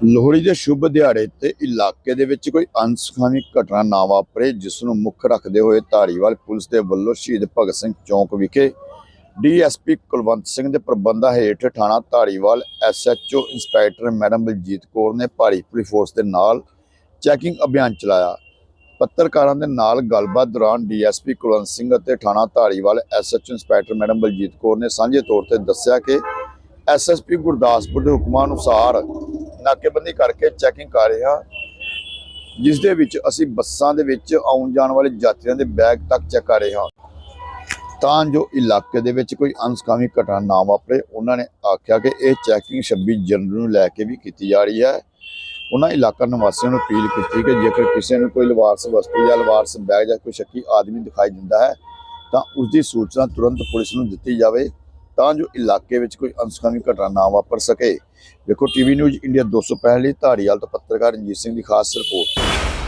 ਲੋਹੜੀ ਦੇ ਸ਼ੁਭ ਦਿਹਾੜੇ ਤੇ ਇਲਾਕੇ ਦੇ ਵਿੱਚ ਕੋਈ ਅਨਸਖਾਵੀ ਘਟਨਾ ਨਾ ਵਾਪਰੇ ਜਿਸ ਨੂੰ ਮੁੱਖ ਰੱਖਦੇ ਹੋਏ ਧਾਰੀਵਾਲ ਪੁਲਿਸ ਦੇ ਵੱਲੋਂ ਸ਼ਹੀਦ ਭਗਤ ਸਿੰਘ ਚੌਂਕ ਵਿਖੇ ਡੀਐਸਪੀ ਕੁਲਵੰਤ ਸਿੰਘ ਦੇ ਪ੍ਰਬੰਧਾਂ ਹੇਠ ਥਾਣਾ Dhariwal SHO inspector madam Baljit Kaur ਨੇ ਭਾਰੀ ਪੁਲਿਸ ਫੋਰਸ ਦੇ ਨਾਲ ਚੈਕਿੰਗ ਅਭਿਆਨ ਚਲਾਇਆ। ਪੱਤਰਕਾਰਾਂ ਦੇ ਨਾਲ ਗੱਲਬਾਤ ਦੌਰਾਨ ਡੀਐਸਪੀ ਕੁਲਵੰਤ ਸਿੰਘ ਅਤੇ ਥਾਣਾ Dhariwal SHO inspector madam Baljit Kaur ਨੇ ਸਾਂਝੇ ਤੌਰ ਤੇ ਦੱਸਿਆ ਕਿ ਐਸਐਸਪੀ ਗੁਰਦਾਸਪੁਰ ਦੇ ਹੁਕਮਾਂ ਅਨੁਸਾਰ ਨਾਕੇਬੰਦੀ ਕਰਕੇ ਚੈਕਿੰਗ ਕਰ ਰਹੇ। ਹਾਂ ਜਿਸ ਦੇ ਵਿੱਚ ਅਸੀਂ ਬੱਸਾਂ ਦੇ ਵਿੱਚ ਆਉਣ ਜਾਣ ਵਾਲੇ ਯਾਤਰੀਆਂ ਦੇ ਬੈਗ ਤੱਕ ਚੈੱਕ ਕਰ ਰਹੇ ਹਾਂ। ਤਾਂ ਜੋ ਇਲਾਕੇ ਦੇ ਵਿੱਚ ਕੋਈ ਅਨਸਕਾਮੀ ਘਟਨਾ ਨਾ ਵਾਪਰੇ, ਉਹਨਾਂ ਨੇ ਆਖਿਆ ਕਿ ਇਹ ਚੈਕਿੰਗ 26 ਜਨਵਰੀ ਨੂੰ ਲੈ ਕੇ ਵੀ ਕੀਤੀ ਜਾ ਰਹੀ ਹੈ। ਉਹਨਾਂ ਇਲਾਕਾ ਨਿਵਾਸੀਆਂ ਨੂੰ ਅਪੀਲ ਕੀਤੀ ਕਿ ਜੇਕਰ ਕਿਸੇ ਨੂੰ ਕੋਈ ਲਵਾਰਸ ਵਸਤੂ ਜਾਂ ਲਵਾਰਸ ਬੈਗ ਜਾਂ ਕੋਈ ਸ਼ੱਕੀ ਆਦਮੀ ਦਿਖਾਈ ਦਿੰਦਾ ਹੈ, ਤਾਂ ਉਸ ਦੀ ਸੂਚਨਾ ਤੁਰੰਤ ਪੁਲਿਸ ਨੂੰ ਦਿੱਤੀ ਜਾਵੇ। ਤਾਂ ਜੋ ਇਲਾਕੇ ਵਿੱਚ ਕੋਈ ਅਨਸਕਾਮੀ ਘਟਨਾ ਨਾ ਵਾਪਰ ਸਕੇ। ਵੇਖੋ ਟੀਵੀ ਨਿਊਜ਼ ਇੰਡੀਆ 265 ਲਈ ਧਾਰੀਵਾਲ ਤੋਂ ਪੱਤਰਕਾਰ ਰਣਜੀਤ ਸਿੰਘ ਦੀ ਖਾਸ report.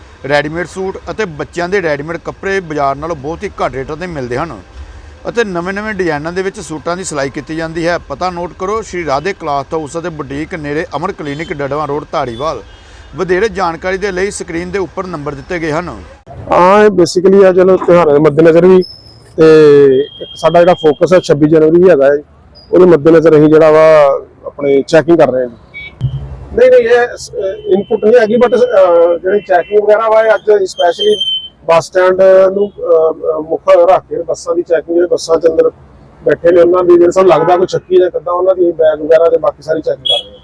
ਰੈਡੀਮੇਡ ਸੂਟ ਅਤੇ ਬੱਚਿਆਂ ਦੇ ਰੈਡੀਮੇਡ ਕੱਪੜੇ ਬਾਜ਼ਾਰ ਨਾਲੋਂ ਬਹੁਤ ਹੀ ਘੱਟ ਰੇਟਾਂ ਤੇ ਮਿਲਦੇ ਹਨ। ਅਤੇ ਨਵੇਂ-ਨਵੇਂ ਡਿਜ਼ਾਈਨਾਂ ਦੇ ਵਿੱਚ ਸੂਟਾਂ ਦੀ ਸਿਲਾਈ ਕੀਤੀ ਜਾਂਦੀ ਹੈ। ਪਤਾ ਨੋਟ ਕਰੋ, ਸ਼੍ਰੀ ਰਾਧੇ ਕਲਾਥ ਹਾਊਸ ਅਤੇ ਬੁਟੀਕ ਨੇੜੇ ਅਮਰ ਕਲੀਨਿਕ ਡੜਵਾ ਰੋਡ, ਧਾਰੀਵਾਲ। ਵਧੇਰੇ ਜਾਣਕਾਰੀ ਦੇ ਲਈ ਸਕਰੀਨ ਦੇ ਉੱਪਰ ਨੰਬਰ ਦਿੱਤੇ ਗਏ ਹਨ। ਹਾਂ ਬੇਸਿਕਲੀ ਆ ਚਲੋ, ਤਿਉਹਾਰਾਂ ਦੇ ਮੱਦੇਨਜ਼ਰ ਵੀ ਤੇ ਸਾਡਾ ਜਿਹੜਾ ਫੋਕਸ ਹੈ 26 ਜਨਵਰੀ ਵੀ ਹੈਗਾ ਹੈ। ਉਹਦੇ ਮੱਦੇਨਜ਼ਰ ਅਸੀਂ ਜਿਹੜਾ ਵਾ ਆਪਣੇ ਚੈਕਿੰਗ ਕਰ ਰਹੇ ਹਾਂ। ਨਹੀਂ ਨਹੀਂ ਇਹ ਇਨਪੁਟ ਨਹੀਂ ਹੈਗੀ ਬਟ ਜਿਹੜੀ ਚੈਕਿੰਗ ਵਗੈਰਾ ਵਾ ਅੱਜ ਸਪੈਸ਼ਲੀ ਬੱਸ ਸਟੈਂਡ ਨੂੰ ਮੁੱਖ ਰੱਖ ਕੇ ਬੱਸਾਂ ਦੀ ਚੈਕਿੰਗ ਜਿਹੜੇ ਬੱਸਾਂ ਚ ਅੰਦਰ ਬੈਠੇ ਨੇ ਉਹਨਾਂ ਦੀ ਜਿਹੜੇ ਸਾਨੂੰ ਲੱਗਦਾ ਕੋਈ ਸ਼ੱਕੀ ਜਾਂ ਕਿੱਦਾਂ ਉਹਨਾਂ ਦੀ ਬੈਗ ਵਗੈਰਾ ਤੇ ਬਾਕੀ ਸਾਰੀ ਚੈਕਿੰਗ ਕਰ ਰਹੇ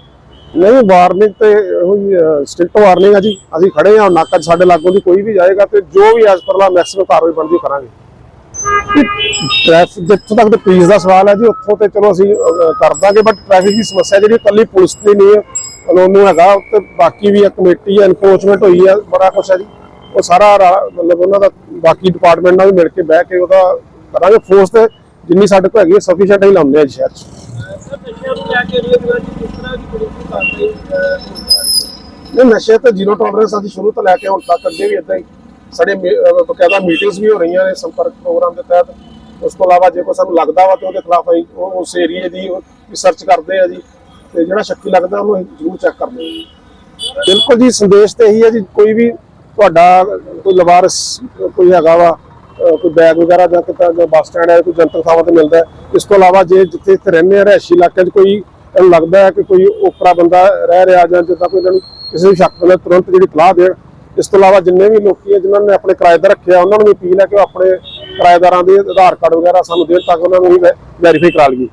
ਨਹੀਂ ਵਾਰਨਿੰਗ ਤੇ ਇਹੋ ਹੀ ਸਟ੍ਰਿਕਟ ਵਾਰਨਿੰਗ ਆ ਜੀ। ਅਸੀਂ ਖੜੇ ਹਾਂ ਨਾਕਾ ਸਾਡੇ ਲਾਗੋਂ ਦੀ ਕੋਈ ਵੀ ਜਾਏਗਾ ਤੇ ਜੋ ਵੀ ਐਸ ਪਰਲਾ ਮੈਕਸਿਮਮ ਕਾਰਵਾਈ ਬਣਦੀ ਕਰਾਂਗੇ। ਟ੍ਰੈਫਿਕ ਜਿੱਥੋਂ ਤੱਕ ਤੇ ਪੁਲਿਸ ਦਾ ਸਵਾਲ ਹੈ ਜੀ ਉੱਥੋਂ ਤੇ ਚਲੋ ਅਸੀਂ ਕਰ ਦਾਂਗੇ ਬਟ ਟ੍ਰੈਫਿਕ ਦੀ ਸਮੱਸਿਆ ਜਿਹੜੀ ਇਕੱਲੀ ਪੁਲਿਸ ਦੀ ਨਹੀਂ ਹੈ। ਕਾਨੂੰਨ ਹੈਗਾ, ਤੇ ਬਾਕੀ ਵੀ ਕਮੇਟੀ ਹੈ ਐਨਫੋਰਸਮੈਂਟ ਹੋਈ ਹੈ, ਬੜਾ ਕੁਛ ਹੈ ਜੀ। ਉਹ ਸਾਰਾ ਮਤਲਬ ਉਹਨਾਂ ਦਾ ਬਾਕੀ ਡਿਪਾਰਟਮੈਂਟ ਨਾਲ ਮਿਲ ਕੇ ਬਹਿ ਕੇ ਉਹਦਾ ਕਰਾਂਗੇ। ਫੋਰਸ ਤੇ ਜਿੰਨੀ ਸਾਡੇ ਕੋਲ ਹੈਗੀ ਹੈ ਸਫੀਸ਼ੀਐਂਟ ਹੀ ਲਾਉਂਦੇ ਆ ਜੀ ਸ਼ਹਿਰ 'ਚ। ਨਸ਼ੇ ਤੇ ਜ਼ੀਰੋ ਟੋਲਰੈਂਸ ਅਸੀਂ ਸ਼ੁਰੂ ਤੋਂ ਲੈ ਕੇ ਹੁਣ ਤੱਕ ਅੱਗੇ ਵੀ ਇਦਾਂ ਹੀ ਸਾਡੇ ਬਕਾਇਦਾ ਮੀਟਿੰਗਸ ਵੀ ਹੋ ਰਹੀਆਂ ਨੇ ਸੰਪਰਕ ਪ੍ਰੋਗਰਾਮ ਦੇ ਤਹਿਤ। ਉਸ ਤੋਂ ਇਲਾਵਾ ਜੇ ਕੋਈ ਸਾਨੂੰ ਲੱਗਦਾ ਵਾ ਤੇ ਉਹਦੇ ਖਿਲਾਫ ਅਸੀਂ ਉਸ ਏਰੀਏ ਦੀ ਰਿਸਰਚ ਕਰਦੇ ਆ ਜੀ। ਤੇ ਜਿਹੜਾ ਸ਼ੱਕੀ ਲੱਗਦਾ, ਉਹਨੂੰ ਜ਼ਰੂਰ ਚੈੱਕ ਕਰ ਹਾਂ ਜੀ। ਬਿਲਕੁਲ ਜੀ, ਸੰਦੇਸ਼ ਤੇ ਇਹੀ ਹੈ ਜੀ, ਕੋਈ ਵੀ ਤੁਹਾਡਾ ਕੋਈ ਲਵਾਰਸ, ਕੋਈ ਹੈਗਾ ਵਾ ਕੋਈ ਬੈਗ ਵਗੈਰਾ ਜਾਂ ਕਿਤੇ ਬੱਸ ਸਟੈਂਡ ਹੈ, ਕੋਈ ਜਨਤਕ ਥਾਵਾਂ ਤੇ ਮਿਲਦਾ ਇਸ ਤੋਂ ਇਲਾਵਾ ਜੇ ਜਿੱਥੇ ਇੱਥੇ ਰਹਿੰਦੇ ਆ, ਰਿਹਾਇਸ਼ੀ ਇਲਾਕੇ 'ਚ ਕੋਈ ਇਹਨੂੰ ਲੱਗਦਾ ਹੈ ਕਿ ਕੋਈ ਓਪਰਾ ਬੰਦਾ ਰਹਿ ਰਿਹਾ ਜਾਂ ਜਿੱਦਾਂ ਕੋਈ ਇਹਨਾਂ ਨੂੰ ਕਿਸੇ ਵੀ ਸ਼ੱਕ ਪੈਂਦਾ, ਤੁਰੰਤ ਜਿਹੜੀ ਸਲਾਹ ਦੇਣ ਇਸ ਤੋਂ ਇਲਾਵਾ ਜਿੰਨੇ ਵੀ ਲੋਕੀ ਹੈ ਜਿਨ੍ਹਾਂ ਨੇ ਆਪਣੇ ਕਿਰਾਏਦਾਰ ਰੱਖਿਆ ਉਹਨਾਂ ਨੂੰ ਵੀ ਅਪੀਲ ਹੈ ਕਿ ਉਹ ਆਪਣੇ ਕਿਰਾਏਦਾਰਾਂ ਦੇ ਆਧਾਰ ਕਾਰਡ ਵਗੈਰਾ ਸਾਨੂੰ ਦੇਣ ਤਾਂ ਕਿ ਉਹਨਾਂ ਨੂੰ ਵੀ ਵੈਰੀਫਾਈ ਕਰਾ ਲਈਏ